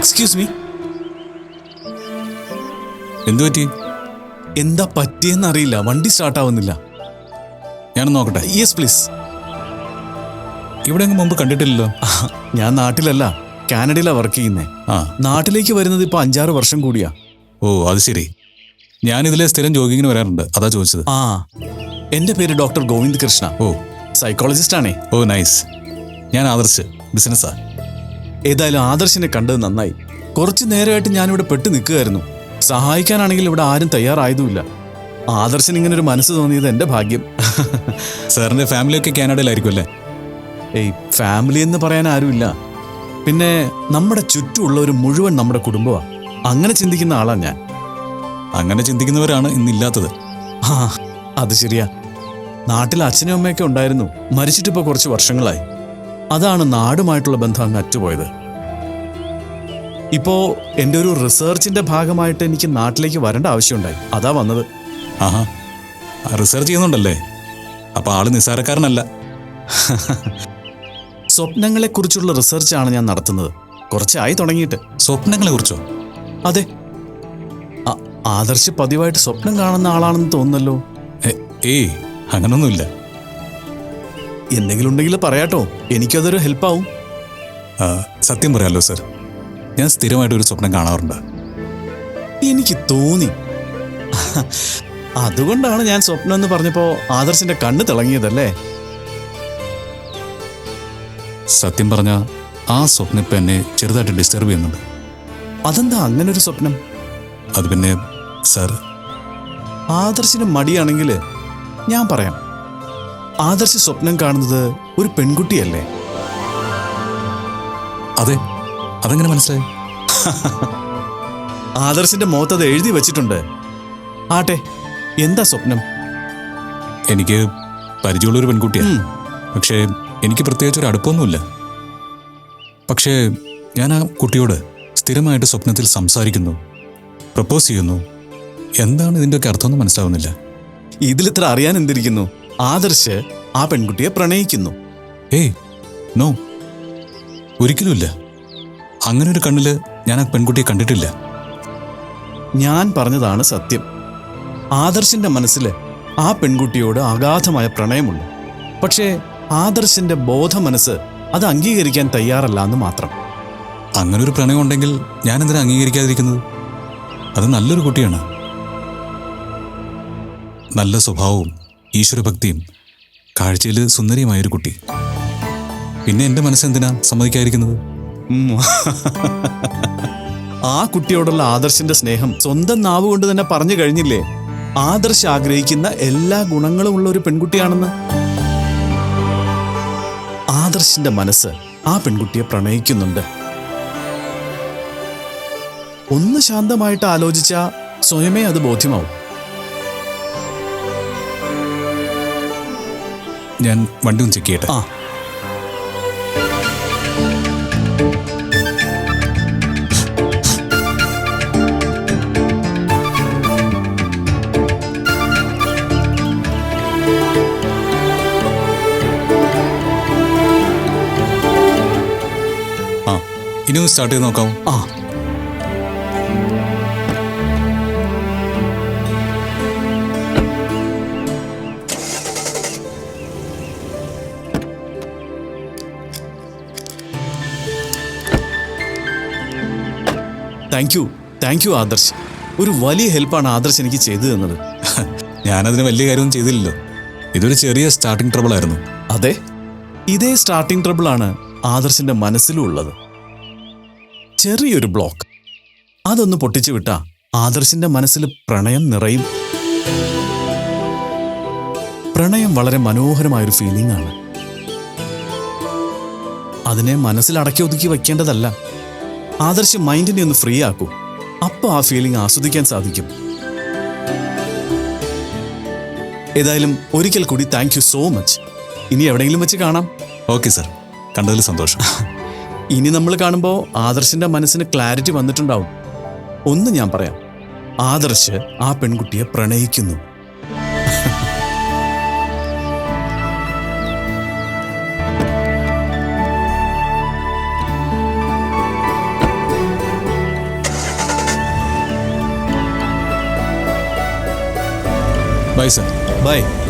Excuse me എന്തു പറ്റി? എന്താ പറ്റിയെന്നറിയില്ല വണ്ടി സ്റ്റാർട്ട് ആവുന്നില്ല. ഞാൻ നോക്കട്ടെ. യെസ് പ്ലീസ് ഇവിടെ അങ്ങ് മുമ്പ് കണ്ടിട്ടില്ലല്ലോ. ഞാൻ നാട്ടിലല്ല കാനഡയിലാണ് വർക്ക് ചെയ്യുന്നേ. ആ. നാട്ടിലേക്ക് വരുന്നത് ഇപ്പോൾ അഞ്ചാറ് വർഷം കൂടിയാ. ഓ അത് ശരി. ഞാൻ ഇതിലെ സ്ഥിരം ജോഗിങ്ങിന് വരാറുണ്ട്. അതാ ചോദിച്ചത്. ആ. എന്റെ പേര് ഡോക്ടർ ഗോവിന്ദ് കൃഷ്ണ. ഓ. സൈക്കോളജിസ്റ്റ് ആണേ. ഓ നൈസ് ഞാൻ ആദർശ്. ബിസിനസ്സാ ഏതായാലും ആദർശിനെ കണ്ടത് നന്നായി. കുറച്ചു നേരമായിട്ട് ഞാനിവിടെ പെട്ടു നിൽക്കുകയായിരുന്നു. സഹായിക്കാനാണെങ്കിൽ ഇവിടെ ആരും തയ്യാറായതുമില്ല. ആദർശൻ ഇങ്ങനെ ഒരു മനസ്സ് തോന്നിയത് എന്റെ ഭാഗ്യം. സാറിന്റെ ഫാമിലിയൊക്കെ കാനഡയിലായിരിക്കും അല്ലേ? ഏയ് ഫാമിലി എന്ന് പറയാൻ ആരുമില്ല. പിന്നെ നമ്മുടെ ചുറ്റുമുള്ളവർ മുഴുവൻ നമ്മുടെ കുടുംബമാണ് അങ്ങനെ ചിന്തിക്കുന്ന ആളാണ് ഞാൻ. അങ്ങനെ ചിന്തിക്കുന്നവരാണ് ഇന്നില്ലാത്തത്. ആ അത് ശരിയാ. നാട്ടിൽ അച്ഛനും അമ്മയൊക്കെ ഉണ്ടായിരുന്നു. മരിച്ചിട്ടിപ്പോൾ കുറച്ച് വർഷങ്ങളായി. അതാണ് നാടുമായിട്ടുള്ള ബന്ധം അങ്ങ് അറ്റുപോയത്. ഇപ്പോ എന്റെ ഒരു റിസർച്ചിന്റെ ഭാഗമായിട്ട് എനിക്ക് നാട്ടിലേക്ക് വരേണ്ട ആവശ്യമുണ്ടായി. അതാ വന്നത്. ആഹാ. റിസർച്ച് ചെയ്യുന്നുണ്ടല്ലേ? അപ്പൊ ആൾ നിസ്സാരക്കാരനല്ല. സ്വപ്നങ്ങളെക്കുറിച്ചുള്ള റിസർച്ചാണ് ഞാൻ നടത്തുന്നത്. കുറച്ചായി തുടങ്ങിയിട്ട്. സ്വപ്നങ്ങളെ കുറിച്ചോ അതെ ആദർശ് പതിവായിട്ട് സ്വപ്നം കാണുന്ന ആളാണെന്ന് തോന്നുന്നല്ലോ. ഏയ് അങ്ങനൊന്നുമില്ല. എന്തെങ്കിലും ഉണ്ടെങ്കിൽ പറയാട്ടോ. എനിക്കതൊരു ഹെൽപ്പാവും. സത്യം പറയാലോ സർ. ഞാൻ സ്ഥിരമായിട്ട് ഒരു സ്വപ്നം കാണാറുണ്ട്. എനിക്ക് തോന്നി. അതുകൊണ്ടാണ് ഞാൻ സ്വപ്നം എന്ന് പറഞ്ഞപ്പോ ആദർശിന്റെ കണ്ണ് തിളങ്ങിയതല്ലേ? സത്യം പറഞ്ഞ ആ സ്വപ്നം ഇപ്പം എന്നെ ചെറുതായിട്ട് ഡിസ്റ്റർബ് ചെയ്യുന്നുണ്ട്. അതെന്താ അങ്ങനെ ഒരു സ്വപ്നം? അത് പിന്നെ സർ ആദർശിന് മടിയാണെങ്കിൽ ഞാൻ പറയാം. ആദർശ് സ്വപ്നം കാണുന്നത് ഒരു പെൺകുട്ടിയല്ലേ? അതെ. അതെങ്ങനെ മനസ്സിലായി? ആദർശിന്റെ മുഖത്ത് അത് എഴുതി വെച്ചിട്ടുണ്ട്. ആട്ടെ എന്താ സ്വപ്നം? എനിക്ക് പരിചയമുള്ളൊരു പെൺകുട്ടിയാണ്. പക്ഷേ എനിക്ക് പ്രത്യേകിച്ച് ഒരു അടുപ്പമൊന്നുമില്ല. പക്ഷേ ഞാൻ ആ കുട്ടിയോട് സ്ഥിരമായിട്ട് സ്വപ്നത്തിൽ സംസാരിക്കുന്നു പ്രപ്പോസ് ചെയ്യുന്നു. എന്താണ് ഇതിന്റെയൊക്കെ അർത്ഥമൊന്നും മനസ്സിലാവുന്നില്ല. ഇതിലിത്ര അറിയാൻ എന്തിരിക്കുന്നു? ആദർശ് ആ പെൺകുട്ടിയെ പ്രണയിക്കുന്നു. ഏയ് നോ. ഒരിക്കലുമില്ല. അങ്ങനെ ഒരു കണ്ണിൽ ഞാൻ ആ പെൺകുട്ടിയെ കണ്ടിട്ടില്ല. ഞാൻ പറഞ്ഞതാണ് സത്യം. ആദർശിന്റെ മനസ്സിൽ ആ പെൺകുട്ടിയോട് അഗാധമായ പ്രണയമുണ്ട്. പക്ഷേ ആദർശിന്റെ ബോധ മനസ്സ് അത് അംഗീകരിക്കാൻ തയ്യാറല്ല എന്ന് മാത്രം. അങ്ങനെ ഒരു പ്രണയം ഉണ്ടെങ്കിൽ ഞാൻ എന്തിനാ അംഗീകരിക്കാതിരിക്കുന്നത്? അത് നല്ലൊരു കുട്ടിയാണ്. നല്ല സ്വഭാവവും ഈശ്വരഭക്തിയും കാഴ്ചയിൽ സുന്ദരിയുമായൊരു കുട്ടി. പിന്നെ എന്റെ മനസ്സെന്തിനാ സമ്മതിക്കാതിരിക്കുന്നത്? ഉം. ആ കുട്ടിയോടുള്ള ആദർശിന്റെ സ്നേഹം സ്വന്തം നാവ് കൊണ്ട് തന്നെ പറഞ്ഞു കഴിഞ്ഞില്ലേ? ആദർശ് ആഗ്രഹിക്കുന്ന എല്ലാ ഗുണങ്ങളും ഉള്ള ഒരു പെൺകുട്ടിയാണെന്ന്? ആദർശിന്റെ മനസ്സ് ആ പെൺകുട്ടിയെ പ്രണയിക്കുന്നുണ്ട്. ഒന്ന് ശാന്തമായിട്ട് ആലോചിച്ചാൽ സ്വയമേ അത് ബോധ്യമാവും. ഞാൻ വണ്ടി ഒന്ന് ചെക്ക് ചെയ്യട്ടെ. ആ. ഇനി ഒന്ന് സ്റ്റാർട്ട് ചെയ്ത് നോക്കാം. ആ. Thank you thank you Adarsh ഒരു വലിയ ഹെൽപ്പാണ് ആദർശ് എനിക്ക് ചെയ്തു തന്നത്. ഞാനതിന് വലിയ കാര്യമൊന്നും ചെയ്തില്ലല്ലോ. ഇതൊരു ചെറിയ സ്റ്റാർട്ടിംഗ് ട്രബിൾ ആയിരുന്നു. അതെ. ഇതേ സ്റ്റാർട്ടിംഗ് ട്രബിളാണ് ആദർശിന്റെ മനസ്സിലും ഉള്ളത്. ചെറിയൊരു ബ്ലോക്ക് അതൊന്ന് പൊട്ടിച്ചു വിട്ടാ ആദർശിന്റെ മനസ്സിൽ പ്രണയം നിറയും. പ്രണയം വളരെ മനോഹരമായൊരു ഫീലിംഗ് ആണ്. അതിനെ മനസ്സിൽ അടക്കി ഒതുക്കി വെക്കേണ്ടതല്ല. ആദർശ് മൈൻഡിനെ ഒന്ന് ഫ്രീ ആക്കൂ. അപ്പോൾ ആ ഫീലിംഗ് ആസ്വദിക്കാൻ സാധിക്കും. ഏതായാലും ഒരിക്കൽ കൂടി താങ്ക് യു സോ മച്ച് ഇനി എവിടെയെങ്കിലും വെച്ച് കാണാം. ഓക്കെ സർ കണ്ടതിൽ സന്തോഷം. ഇനി നമ്മൾ കാണുമ്പോൾ ആദർശിന്റെ മനസ്സിന് ക്ലാരിറ്റി വന്നിട്ടുണ്ടാവും. ഒന്ന് ഞാൻ പറയാം. ആദർശ് ആ പെൺകുട്ടിയെ പ്രണയിക്കുന്നു. Bye, Sam. Bye.